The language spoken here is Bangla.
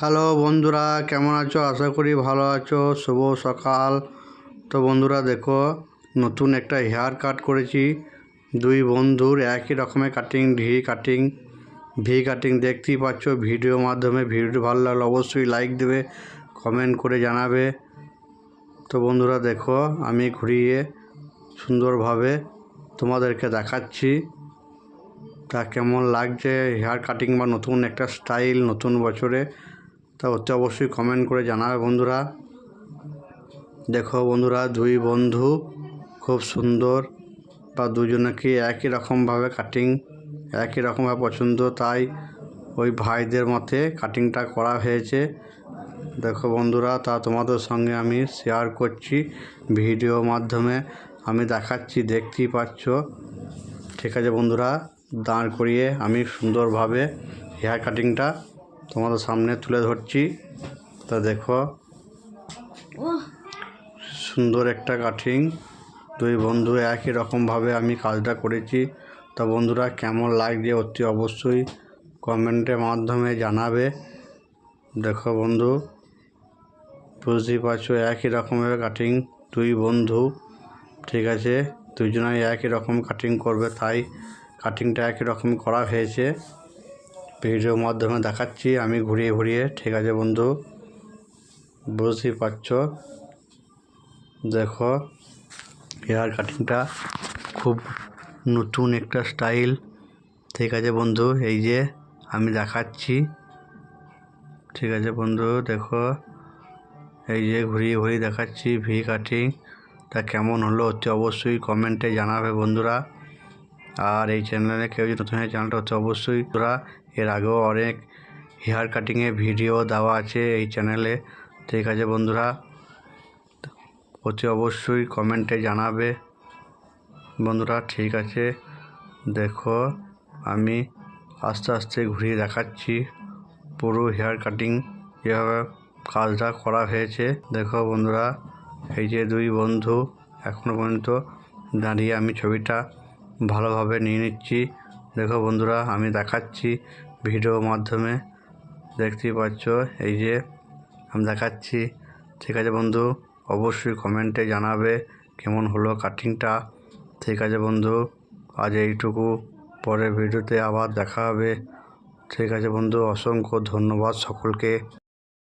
হ্যালো বন্ধুরা, কেমন আছো? আশা করি ভালো আছো। শুভ সকাল। তো বন্ধুরা, দেখো, নতুন একটা হেয়ার কাট করেছি। দুই বন্ধুর একই রকমের cutting V cutting V cutting দেখতেই পাচ্ছ। ভিডিও মাধ্যমে ভিডিও ভালো লাগলে অবশ্যই লাইক দেবে কমেন্ট করে জানাবে। তো বন্ধুরা, দেখো, আমি ঘুরিয়ে সুন্দরভাবে তোমাদেরকে দেখাচ্ছি। তা কেমন লাগছে হেয়ার কাটিং বা নতুন একটা স্টাইল নতুন বছরে? তা অতি অবশ্যই কমেন্ট করে জানাবে বন্ধুরা। দেখো বন্ধুরা, দুই বন্ধু খুব সুন্দর, বা দুজনকে একই রকমভাবে কাটিং একই রকমভাবে পছন্দ, তাই ওই ভাইদের মতে কাটিংটা করা হয়েছে। দেখো বন্ধুরা, তা তোমাদের সঙ্গে আমি শেয়ার করছি ভিডিও মাধ্যমে, আমি দেখাচ্ছি, দেখতেই পাচ্ছ। ঠিক আছে বন্ধুরা, দাঁড় করিয়ে আমি সুন্দরভাবে হেয়ার কাটিংটা তোমাদের সামনে তুলে ধরছি। তা দেখো। সুন্দর একটা কাটিং। দুই বন্ধু একই রকমভাবে আমি কাজটা করেছি। তা বন্ধুরা কেমন লাগছে অতি অবশ্যই কমেন্টের মাধ্যমে জানাবে। দেখো বন্ধু বুঝতেই পারছ একই রকমের কাটিং দুই বন্ধু। ঠিক আছে দুজনাই একই রকম কাটিং করবে তাই কাটিংটা একই রকম করা হয়েছে। ভিডিওর মাধ্যমে দেখাচ্ছি। আমি ঘুরিয়ে ঘুরিয়ে, ঠিক আছে বন্ধু? বুঝতেই পারছ? দেখো হেয়ার কাটিংটা খুব নতুন একটা স্টাইল ঠিক আছে বন্ধু? এই যে, আমি দেখাচ্ছি। ঠিক আছে বন্ধু, দেখো। এই যে, ঘুরিয়ে ঘুরিয়ে দেখাচ্ছি ভি কাটিং তা কেমন হলো? অতি অবশ্যই কমেন্টে জানাবে বন্ধুরা। আর এই চ্যানেলে কেউ যদি নতুন হয় চ্যানেলটা হচ্ছে অবশ্যই তোরা। এর আগেও অনেক হেয়ার কাটিংয়ের ভিডিও দেওয়া আছে এই চ্যানেলে ঠিক আছে বন্ধুরা, অতি অবশ্যই কমেন্টে জানাবে। বন্ধুরা, ঠিক আছে, দেখো, আমি আস্তে আস্তে ঘুরিয়ে দেখাচ্ছি। পুরো হেয়ার কাটিং যেভাবে কাজটা করা হয়েছে। দেখো বন্ধুরা, এই যে দুই বন্ধু এখনও পর্যন্ত দাঁড়িয়ে আমি ছবিটা ভালোভাবে নিয়ে নিচ্ছি। দেখো বন্ধুরা, আমি দেখাচ্ছি ভিডিও মাধ্যমে। দেখতেই পাচ্ছ, এই যে আমি দেখাচ্ছি। ঠিক আছে বন্ধু, অবশ্যই কমেন্টে জানাবে কেমন হলো কাটিংটা ঠিক আছে বন্ধু, আজ এইটুকু। পরের ভিডিওতে আবার দেখা হবে। ঠিক আছে বন্ধু, অসংখ্য ধন্যবাদ সকলকে।